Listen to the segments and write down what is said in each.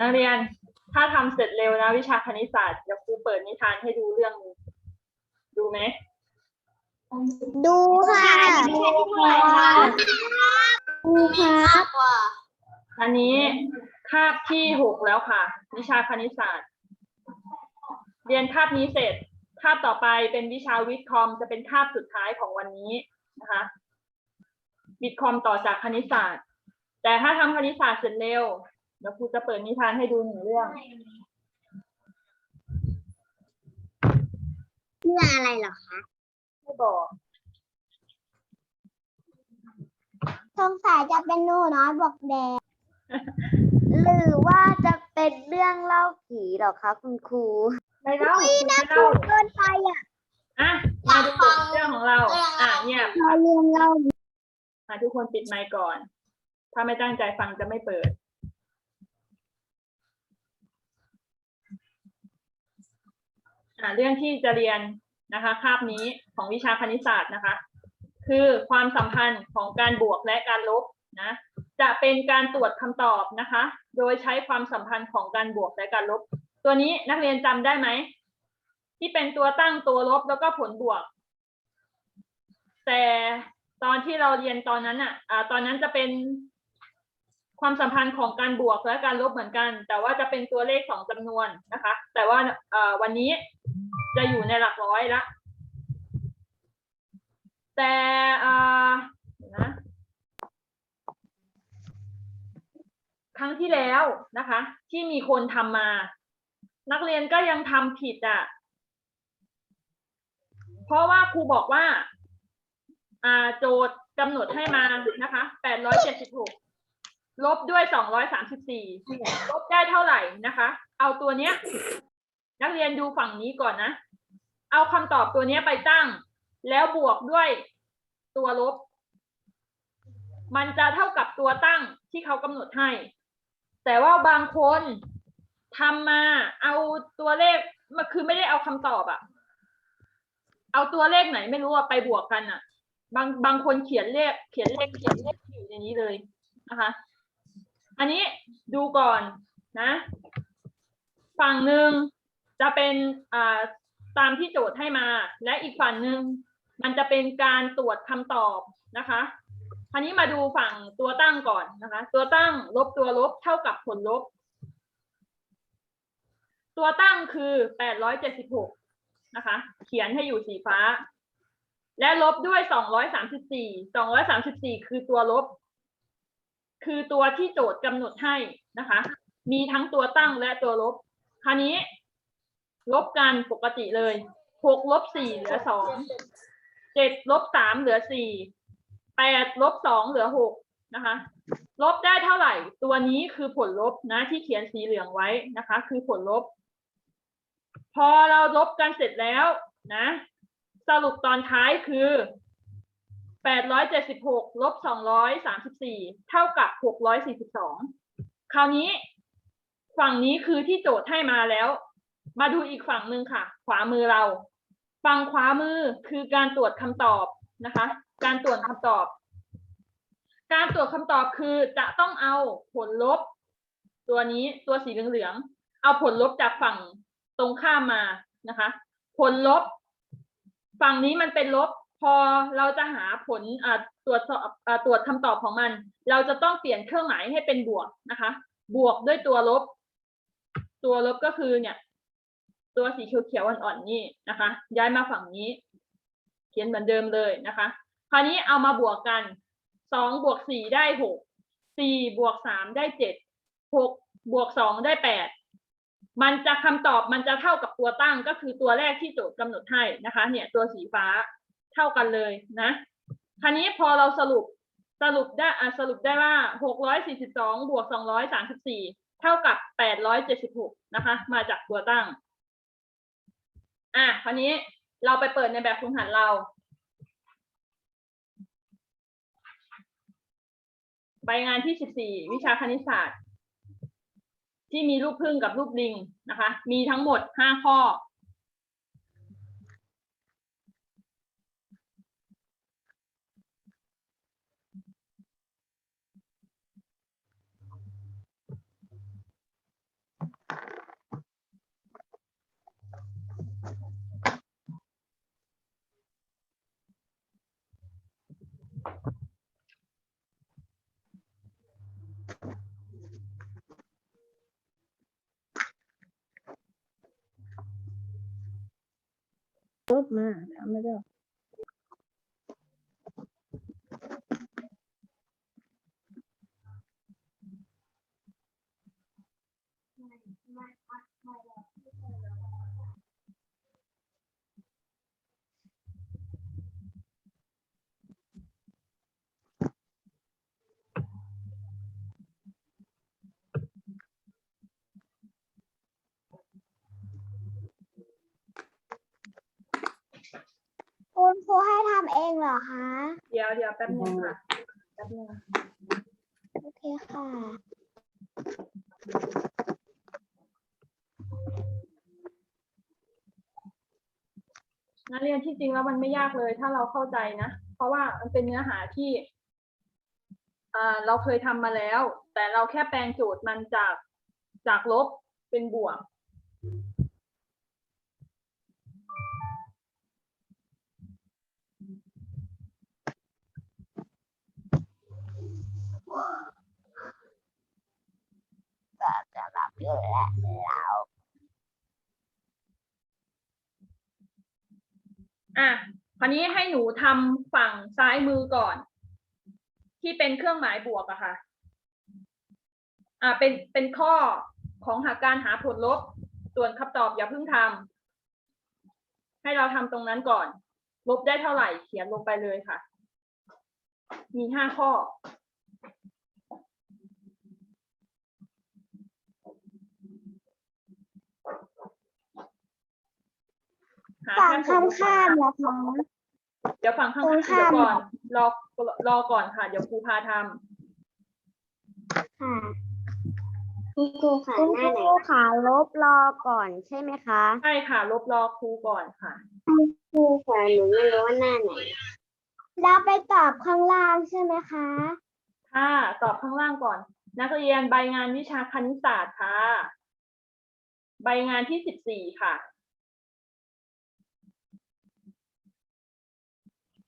นักเรียนถ้าทำเสร็จเร็วนะวิชาคณิตศาสตร์เดี๋ยวครูเปิดนิทานให้ดูเรื่องหนึงดูไหมดูค่ะดูครับดูครับอันนี้คาบที่หกแล้วค่ะ วิชาคณิตศาสตร์ เรียนคาบนี้เสร็จคาบต่อไปเป็นวิชาวิทย์คอมจะเป็นคาบสุดท้ายของวันนี้นะคะวิทย์คอมต่อจากคณิตศาสตร์ แต่ถ้าทำคณิตศาสตร์เสร็จเร็ว เดี๋ยวครูจะเปิดนิทานให้ดูหนึ่งเรื่องเพื่ออะไรเหรอคะไม่บอก สงสัยจะเป็นหนูน้อยบอกแดง หรือว่าจะเป็นเรื่องเล่าผีเหรอคะคุณครูไม่เล่าครูไม่ถูเล่ากเกินไปอะอะมาดูเรื่องของเรา อะเงียบ เราเรียนเรา อะทุกคนปิดไมค์ก่อน ถ้าไม่ตั้งใจฟังจะไม่เปิด อะ เรื่องที่จะเรียนนะคะคาบนี้ของวิชาคณิตศาสตร์นะคะ คือความสัมพันธ์ของการบวกและการลบนะจะเป็นการตรวจคำตอบนะคะ โดยใช้ความสัมพันธ์ของการบวกและการลบ ตัวนี้นักเรียนจำได้ไหมที่เป็นตัวตั้งตัวลบแล้วก็ผลบวก แต่ตอนที่เราเรียนตอนนั้นอะอ่าตอนนั้นจะเป็น ความสัมพันธ์ของการบวกและการลบเหมือนกัน แต่ว่าจะเป็นตัวเลขสองจำนวนนะคะ แต่ว่าวันนี้จะอยู่ในหลักร้อยละ แต่นะครั้งที่แล้วนะคะ ที่มีคนทำมา นักเรียนก็ยังทำผิดอะ เพราะว่าครูบอกว่า อ่าโจทย์กำหนดให้มานะคะแปดร้อยเจ็ดสิบหก ลบด้วยสองร้อยสามสิบสี่ลบได้เท่าไหร่นะคะ เอาตัวเนี้ย นักเรียนดูฝั่งนี้ก่อนนะ เอาคำตอบตัวเนี้ยไปตั้ง แล้วบวกด้วยตัวลบ มันจะเท่ากับตัวตั้งที่เขากำหนดให้ แต่ว่าบางคนทำมาเอาตัวเลขมันคือไม่ได้เอาคำตอบอะเอาตัวเลขไหนไม่รู้อะไปบวกกันอะบางบางคนเขียนเลขเขียนเลขเขียนเลขอยู่ในนี้เลยนะคะ อันนี้ดูก่อนนะ ฝั่งหนึ่งจะเป็นตามที่โจทย์ให้มา และอีกฝั่งหนึ่งมันจะเป็นการตรวจคำตอบนะคะคราวนี้มาดูฝั่งตัวตั้งก่อนนะคะ ตัวตั้งลบตัวลบเท่ากับผลลบ ตัวตั้งคือแปดร้อยเจ็ดสิบหกนะคะ เขียนให้อยู่สีฟ้า และลบด้วยสองร้อยสามสิบสี่สองร้อยสามสิบสี่คือตัวลบ คือตัวที่โจทย์กำหนดให้นะคะ มีทั้งตัวตั้งและตัวลบ คราวนี้ ลบกันปกติเลยหกลบสี่เหลือสองเจ็ดลบสามเหลือสี่แปดลบสองเหลือหกนะคะ ลบได้เท่าไหร่ ตัวนี้คือผลลบนะที่เขียนสีเหลืองไว้นะคะ คือผลลบ พอเราลบกันเสร็จแล้วนะ สรุปตอนท้ายคือ 876ลบ234 เท่ากับ 642 คราวนี้ ฝั่งนี้คือที่โจทย์ให้มาแล้ว มาดูอีกฝั่งหนึ่งค่ะ ขวามือเรา ฝั่งขวามือคือการตรวจคำตอบนะคะ การตรวจคำตอบ การตรวจคำตอบคือจะต้องเอาผลลบ ตัวนี้ตัวสีเหลืองๆ เอาผลลบจากฝั่งตรงข้ามมานะคะ ผลลบ ฝั่งนี้มันเป็นลบ พอเราจะหาผลอ่าตรวจสอบอ่าตรวจคำตอบของมัน เราจะต้องเปลี่ยนเครื่องหมายให้เป็นบวกนะคะ บวกด้วยตัวลบ ตัวลบก็คือเนี่ย ตัวสีเขียวๆอ่อนๆนี่นะคะ ย้ายมาฝั่งนี้ เขียนเหมือนเดิมเลยนะคะ คราวนี้เอามาบวกกันสองบวกสี่ได้หกสี่บวกสามได้เจ็ดหกบวกสองได้แปดมันจะคำตอบมันจะเท่ากับตัวตั้งก็คือตัวแรกที่โจทย์กำหนดให้นะคะ เนี่ยตัวสีฟ้า เท่ากันเลยนะคราวนี้พอเราสรุปสรุปได้สรุปได้ว่า 642 บวก 234 เท่ากับ 876 นะคะ มาจากตัวตั้ง อะ คราวนี้เราไปเปิดในแบบฝึกหัดเราใบงานที่ 14 วิชาคณิตศาสตร์ ที่มีรูปพึ่งกับรูปลิงนะคะ มีทั้งหมด 5 ข้อ ปุ๊บมาทำไม่ได้คุณครูให้ทำ เองเหรอคะ เดี๋ยวเดี๋ยวแป๊บนึงค่ะแป๊บนึงโอเคค่ะ นักเรียนที่จริงแล้วมันไม่ยากเลยถ้าเราเข้าใจนะ เพราะว่ามันเป็นเนื้อหาที่อ่าเราเคยทำมาแล้ว แต่เราแค่แปลงโจทย์มันจากจากลบเป็นบวก จะรับอยู่แล้วเราอะคราวนี้ให้หนูทำฝั่งซ้ายมือก่อน ที่เป็นเครื่องหมายบวกอะค่ะ อ่าเป็นเป็นข้อของหาการหาผลลบ ส่วนคำตอบอย่าเพิ่งทำให้เราทำตรงนั้นก่อน ลบได้เท่าไหร่เขียนลงไปเลยค่ะ มีห้าข้อ ฝั่งแค่ผลลบก่อนข้ามนะๆเหรอคะเดี๋ยวฝั่งข้างตรงๆเดี๋ยวข้ามก่อนรอรอก่อนค่ะ เดี๋ยวครูพาทำค่ะคุณครูค่ะคุณหคน้าไหนรูค่ะลบรอก่อนใช่ไหมคะใช่ค่ะ ลบรอครูก่อนค่ะ ครูค่ะหนูไม่รู้ว่าหน้าไหนแล้วไปตอบข้างล่างใช่ไหมคะ ค่ะตอบข้างล่างก่อน นักเรียนใบงานวิชาคณิตศาสตร์ค่ะ ใบงานที่สิบสี่ค่ะ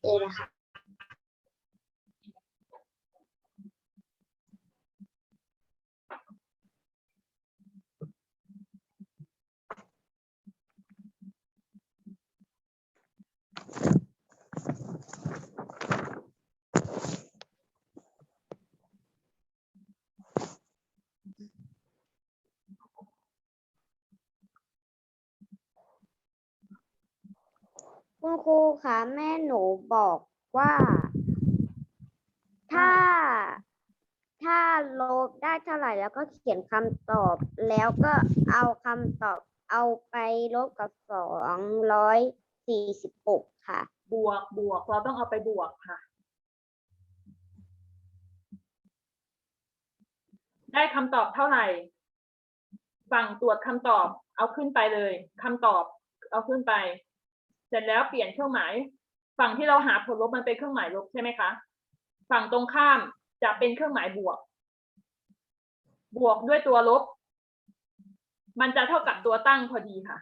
เอ คะคุณครูคะแม่หนูบอกว่า ถ้า ถ้าลบได้เท่าไหร่แล้วก็เขียนคำตอบ แล้วก็เอาคำตอบเอาไปลบกับสองร้อยสี่สิบหกค่ะ บวกบวก เราต้องเอาไปบวกค่ะ ได้คำตอบเท่าไหร่ ฝั่งตรวจคำตอบ เอาขึ้นไปเลยคำตอบ เอาขึ้นไป เสร็จแล้วเปลี่ยนเครื่องหมาย ฝั่งที่เราหาผลลบมันเป็นเครื่องหมายลบใช่ไหมคะ ฝั่งตรงข้ามจะเป็นเครื่องหมายบวก บวกด้วยตัวลบ มันจะเท่ากับตัวตั้งพอดีค่ะ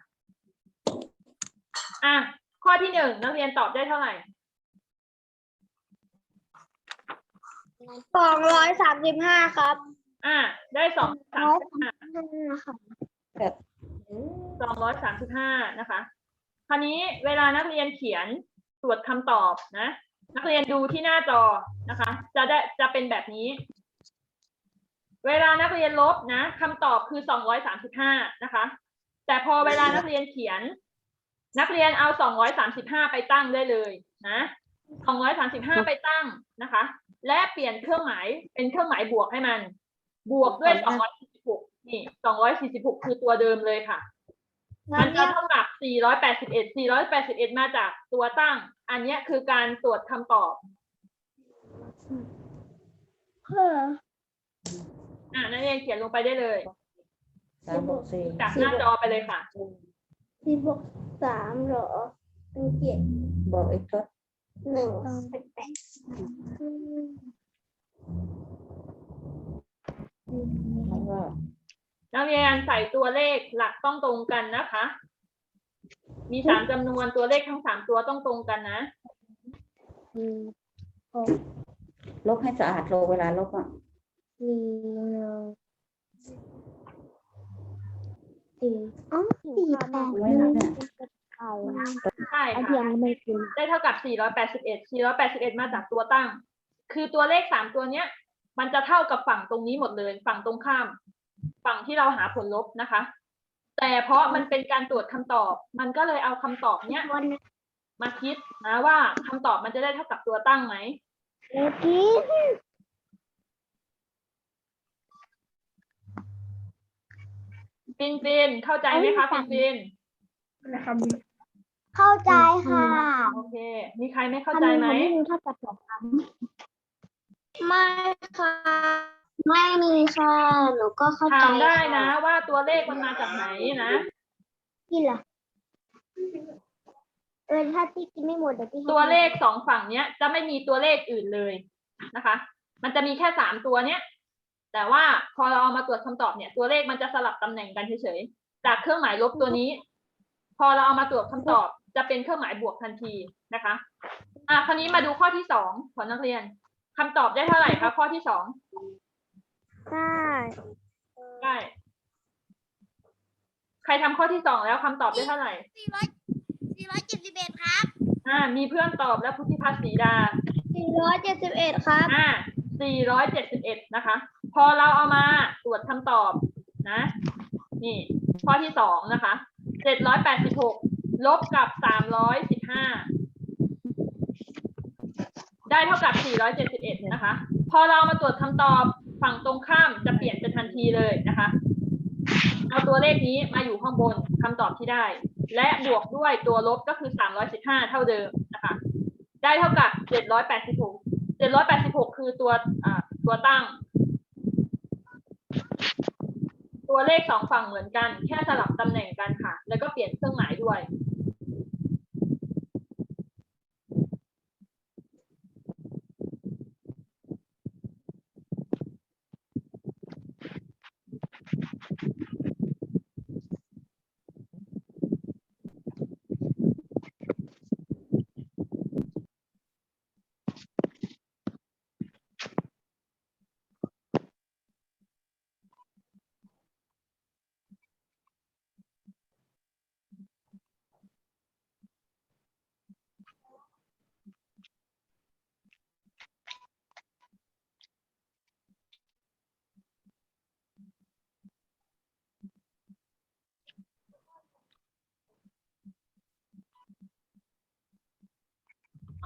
อะ ข้อที่หนึ่งนักเรียนตอบได้เท่าไหร่สองร้อยสามสิบห้าครับ อะ ได้สองสามสิบห้าค่ะสองร้อยสามสิบห้านะคะ คราวนี้เวลานักเรียนเขียนตรวจคำตอบนะ นักเรียนดูที่หน้าจอนะคะ จะได้จะเป็นแบบนี้ เวลานักเรียนลบนะคำตอบคือสองร้อยสามสิบห้านะคะ แต่พอเวลานักเรียนเขียน นักเรียนเอาสองร้อยสามสิบห้าไปตั้งได้เลยนะสองร้อยสามสิบห้าไปตั้งนะคะ และเปลี่ยนเครื่องหมายเป็นเครื่องหมายบวกให้มัน บวกด้วยสองร้อยสี่สิบหกนี่สองร้อยสี่สิบหกคือตัวเดิมเลยค่ะ มันจะเท่ากับ 481 481 มาจากตัวตั้ง อันเนี้ยคือการตรวจคำตอบเพื่ออะนักเรียนเขียนลงไปได้เลยสามบวกสี่จากหน้าจอไปเลยค่ะสิบหกสามเหรอเป็นเจ็ดบอกอีกก็หนึ่งแล้วก็ นักเรียนใส่ตัวเลขหลักต้องตรงกันนะคะ มีสามจำนวนตัวเลขทั้งสามตัวต้องตรงกันนะ ลบให้สะอาดโลเวลาลบอะสี่สี่อ๋อสี่แปดไว้นะเนี่ยไข่ใช่ไอค่ะเทียมไม่กินได้เท่ากับ 481 481 มาจากตัวตั้ง คือตัวเลขสามตัวเนี้ย มันจะเท่ากับฝั่งตรงนี้หมดเลย ฝั่งตรงข้าม ฝั่งที่เราหาผลลบนะคะ แต่เพราะมันเป็นการตรวจคำตอบ มันก็เลยเอาคำตอบเนี้ยมาคิดนะว่าคำตอบมันจะได้เท่ากับตัวตั้งไหมเมื่อกี้ฟินฟินเข้าใจไหมคะฟินฟินเข้าใจค่ะโอเค มีใครไม่เข้าใจไหมไม่รู้ถ้าจะสอบไม่ค่ะ ไม่มีค่ะ หนูก็เข้าใจถามได้นะค่ว่าตัวเลขมันมาจากไหนนะกินเหรอเออถ้าที่กินไม่หมดเดี๋ยวพี่ให้ตัวเลขสองฝั่งเนี้ย จะไม่มีตัวเลขอื่นเลยนะคะ มันจะมีแค่สามตัวเนี้ย แต่ว่าพอเราเอามาตรวจคำตอบเนี่ย ตัวเลขมันจะสลับตำแหน่งกันเฉยๆจากเครื่องหมายลบตัวนี้ พอเราเอามาตรวจคำตอบจะเป็นเครื่องหมายบวกทันทีนะคะ อะคราวนี้มาดูข้อที่สองของนักเรียนคำตอบได้เท่าไหร่คะข้อที่สอง ได้ได้ ใครทำข้อที่สองแล้วคำตอบได้เท่าไหร่ สี่ร้อยสี่ร้อยเจ็ดสิบเอ็ดครับอ่า มีเพื่อนตอบแล้วพุทธิพัฒน์ศรีดา สี่ร้อยเจ็ดสิบเอ็ดครับ อ่า 471 นะคะ พอเราเอามาตรวจคำตอบนะ นี่ ข้อที่สองนะคะ 786 ลบกับ 315 ได้เท่ากับ 471 นะคะ พอเรามาตรวจคำตอบ ฝั่งตรงข้ามจะเปลี่ยนเป็นทันทีเลยนะคะ เอาตัวเลขนี้มาอยู่ข้างบนคำตอบที่ได้ และบวกด้วยตัวลบก็คือ 315 เท่าเดิมนะคะ ได้เท่ากับ 786 786 คือตัวตัวตั้ง ตัวเลขสองฝั่งเหมือนกัน แค่สลับตำแหน่งกันค่ะ แล้วก็เปลี่ยนเครื่องหมายด้วย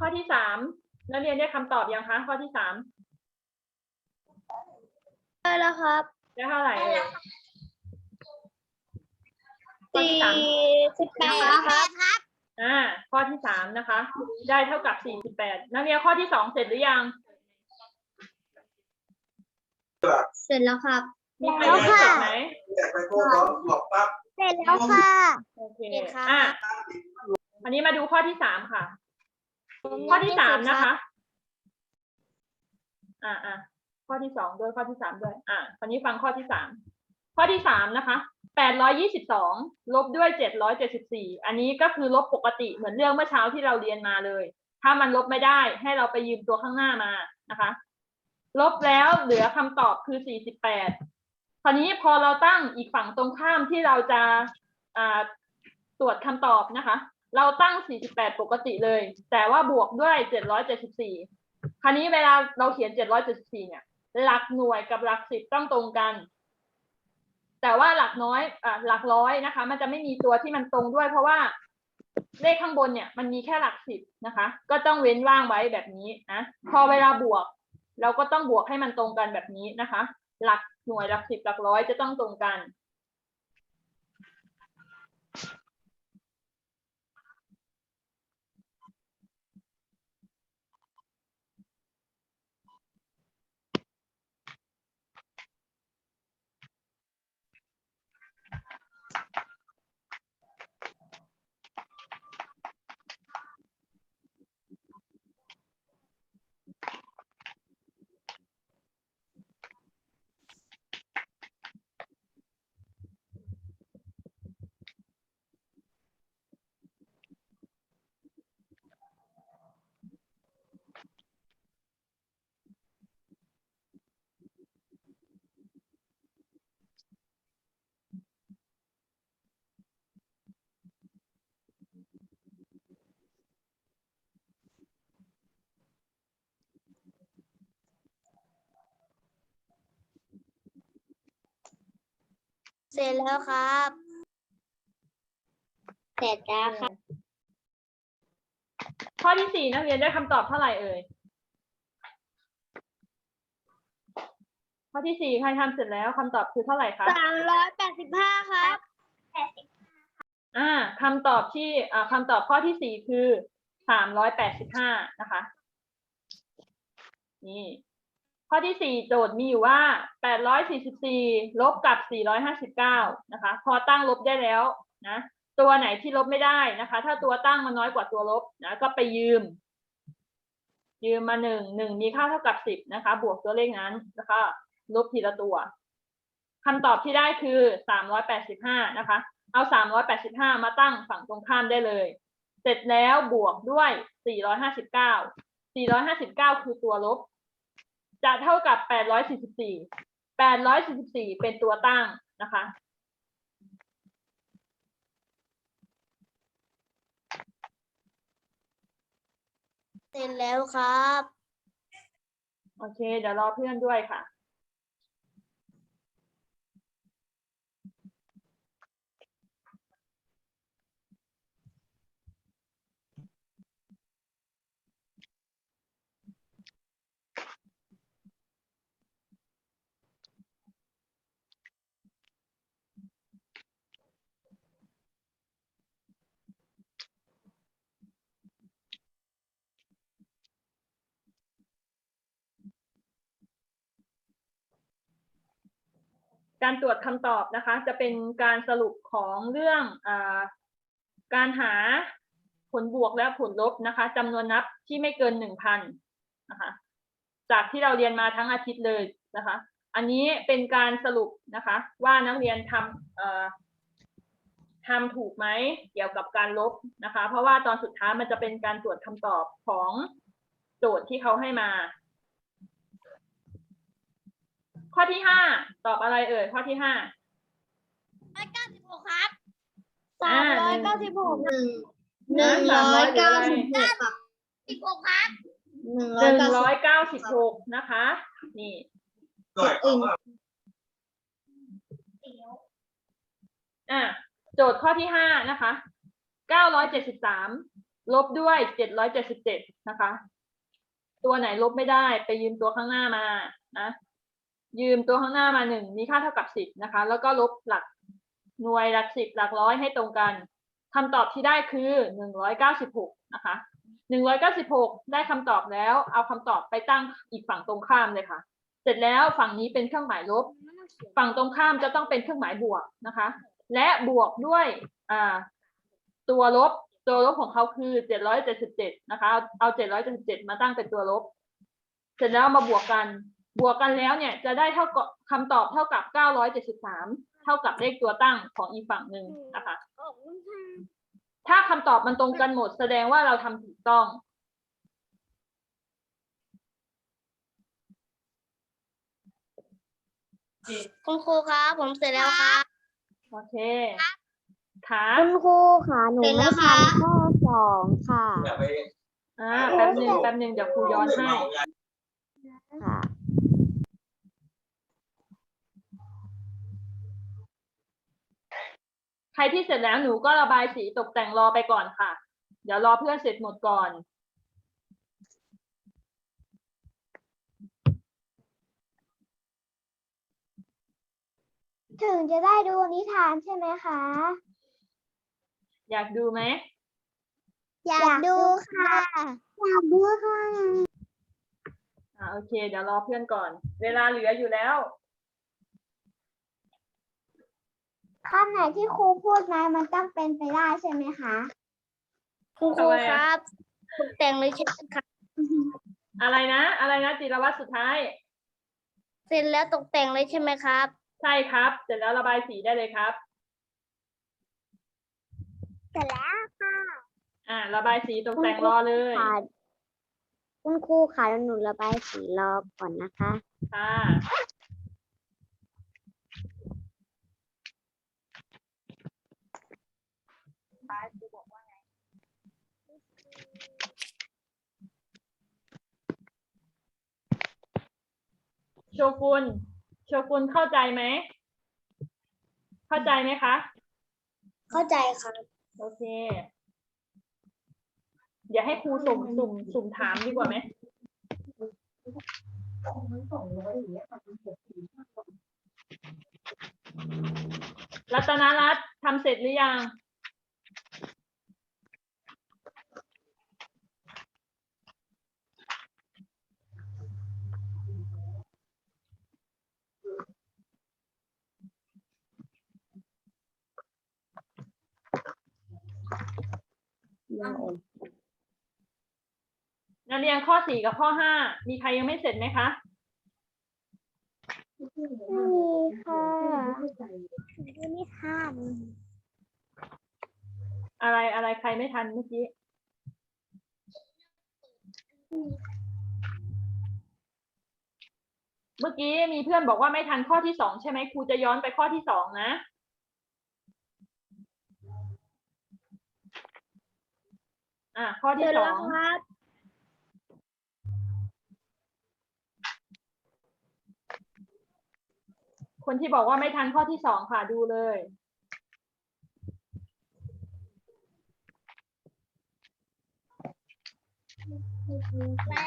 ข้อที่สามนักเรียนได้คำตอบยังคะ ข้อที่สามได้แล้วครับได้เท่าไหร่เอ่ยข้อสี่ที่สามสิบแปดครับอ่า ข้อที่สามนะคะ ได้เท่ากับ48นักเรียนข้อที่สองเสร็จหรือยัง เสร็จแล้วครับ มีใครยังไม่เสร็จไหมไปพวกเขาบอกปั๊บ เสร็จแล้วค่ะ โอเคเสร็จค่ะอะอันนี้มาดูข้อที่สามค่ะ ข้อที่สามนะคะ อ่าอ่าข้อที่สองด้วยข้อที่สามด้วย อ่าคราวนี้ฟังข้อที่สามข้อที่สามนะคะแปดร้อยี่สิบสองลบด้วยเจ็ดร้อยเจ็ดสิบสี่อันนี้ก็คือลบปกติเหมือนเรื่องเมื่อเช้าที่เราเรียนมาเลย ถ้ามันลบไม่ได้ให้เราไปยืมตัวข้างหน้ามานะคะ ลบแล้วเหลือคำตอบคือสี่สิบแปดคราวนี้พอเราตั้งอีกฝั่งตรงข้ามที่เราจะอ่าตรวจคำตอบนะคะ เราตั้ง 48 ปกติเลย แต่ว่าบวกด้วย 774 คราวนี้เวลาเราเขียน 774 เนี่ย หลักหน่วยกับหลักสิบต้องตรงกัน แต่ว่าหลักน้อยอ่าหลักร้อยนะคะ มันจะไม่มีตัวที่มันตรงด้วย เพราะว่าเลขข้างบนเนี่ย มันมีแค่หลักสิบนะคะ ก็ต้องเว้นว่างไว้แบบนี้นะพอเวลาบวก เราก็ต้องบวกให้มันตรงกันแบบนี้นะคะ หลักหน่วยหลักสิบหลักร้อยจะต้องตรงกัน ร็จแล้วครับ เสร็จแล้วครับ ข้อที่สี่นักเรียนได้คำตอบเท่าไหร่เอ่ย ข้อที่สี่ใครทำเสร็จแล้วคำตอบคือเท่าไหร่คะ สามร้อยแปดสิบห้าครับอ่าคำตอบที่อ่าคำตอบข้อที่สี่คือสามร้อยแปดสิบห้านะคะ นี่ ข้อที่สี่โจทย์มีอยู่ว่าแปดร้อยสี่สิบสี่ลบกับสี่ร้อยห้าสิบเก้านะคะ พอตั้งลบได้แล้วนะ ตัวไหนที่ลบไม่ได้นะคะ ถ้าตัวตั้งมันน้อยกว่าตัวลบนะ ก็ไปยืม ยืมมาหนึ่งหนึ่งมีค่าเท่ากับสิบนะคะ บวกตัวเลขนั้นแล้วก็ลบทีละตัว คำตอบที่ได้คือสามร้อยแปดสิบห้านะคะ เอาสามร้อยแปดสิบห้ามาตั้งฝั่งตรงข้ามได้เลย เสร็จแล้วบวกด้วยสี่ร้อยห้าสิบเก้าสี่ร้อยห้าสิบเก้าคือตัวลบ จะเท่ากับแปดร้อยสี่สิบสี่แปดร้อยสี่สิบสี่เป็นตัวตั้งนะคะ เสร็จแล้วครับ โอเค เดี๋ยวรอเพื่อนด้วยค่ะ การตรวจคำตอบนะคะ จะเป็นการสรุปของเรื่องอการหาผลบวกและผลลบนะคะจำนวนนับที่ไม่เกินหนึ่งพันนะคะ จากที่เราเรียนมาทั้งอาทิตย์เลยนะคะ อันนี้เป็นการสรุปนะคะ ว่านักเรียนทำทำถูกไหมเกี่ยวกับการลบนะคะ เพราะว่าตอนสุดท้ายมันจะเป็นการตรวจคำตอบของโจทย์ที่เขาให้มา ข้อที่ห้าตอบอะไรเอ่ยข้อที่ห้าร้อยเก้าสิบหกครับอ่าสามร้อยเก้าสิบหกหนึ่งหนึ่งร้อยเก้าสิบสิบหกครับหนึ่งร้อยเก้าสิบหกนะคะ นี่ด้วยความว่าอะโจทย์ข้อที่ห้านะคะเก้าร้อยเจ็ดสิบสามลบด้วยเจ็ดร้อยเจ็ดสิบเจ็ดนะคะ ตัวไหนลบไม่ได้ไปยืมตัวข้างหน้ามานะ ยืมตัวข้างหน้ามาหนึ่งมีค่าเท่ากับสิบนะคะ แล้วก็ลบหลักหน่วยหลักสิบหลักร้อยให้ตรงกันคำตอบที่ได้คือหนึ่งร้อยเก้าสิบหกนะคะหนึ่งร้อยเก้าสิบหกได้คำตอบแล้ว เอาคำตอบไปตั้งอีกฝั่งตรงข้ามเลยค่ะ เสร็จแล้วฝั่งนี้เป็นเครื่องหมายลบ ฝั่งตรงข้ามจะต้องเป็นเครื่องหมายบวกนะคะ และบวกด้วยตัวลบตัวลบของเขาคือเจ็ดร้อยเจ็ดสิบเจ็ดนะคะ เอาเอาเจ็ดร้อยเจ็ดสิบเจ็ดมาตั้งเป็นตัวลบ เสร็จแล้วมาบวกกัน บวกกันแล้วเนี่ยจะได้เท่ากับคำตอบเท่ากับเก้าร้อยเจ็ดสิบสามเท่ากับเลขตัวตั้งของอีกฝั่งหนึ่งนะคะ ถ้าคำตอบมันตรงกันหมดแสดงว่าเราทำถูกต้อง คุณครูครับผมเสร็จแล้วครับโอเคค่ะคุณครูค่ะหนูเสร็จแล้ไม่วค่ะทำข้อสองค่ะอย่าไปอ่าแป๊บหนึ่งแป๊บหนึ่งเดี๋ยวครูย้อนให้ค่ะ ใค รที่เสร็จแล้วหนูก็ระบายสีตกแต่งรอไปก่อนค่ะ เดี๋ยวรอเพื่อนเสร็จหมดก่อนถึงจะได้ดูนิทานใช่ไหมคะ อยากดูไหม อยากดูค่ะ อยากดูค่ะ อ่าโอเค เดี๋ยวรอเพื่อนก่อน เวลาเหลืออยู่แล้ว คำไหนที่ครูพูดมามันต้องเป็นไปได้ใช่ไหมคะคุณครูครับตกแต่งเลยใช่ไหมครับอะไรนะ อะไรนะจิรวัตรสุดท้าย เสร็จแล้วตกแต่งเลยใช่ไหมครับ ใช่ครับ เสร็จแล้วระบายสีได้เลยครับ เสร็จแล้วค่ะอ่า ระบายสีตกแต่งรอเลยค่ะคุณครูค่ะแล้วหนูระบายสีรอก่อนนะคะ ค่ะ โชกุนโชกุนเข้าใจไหม เข้าใจไหมคะ เข้าใจครับโอเคอย่าให้ครูสุ่มสุ่มสุ่มถามดีกว่าไหม รัตนรัตน์ทำเสร็จหรือยัง ยังอ่อนนักเรียนข้อสี่กับข้อห้ามีใครยังไม่เสร็จไหมคะไม่มีค่ะไม่ทันอะไรอะไรใครไม่ทันเมื่อกี้เมื่อกี้มีเพื่อนบอกว่าไม่ทันข้อที่สองใช่ไหมครูจะย้อนไปข้อที่สองนะ่ะข้อที่สองคนที่บอกว่าไม่ทันข้อที่สองค่ะดูเลย แม่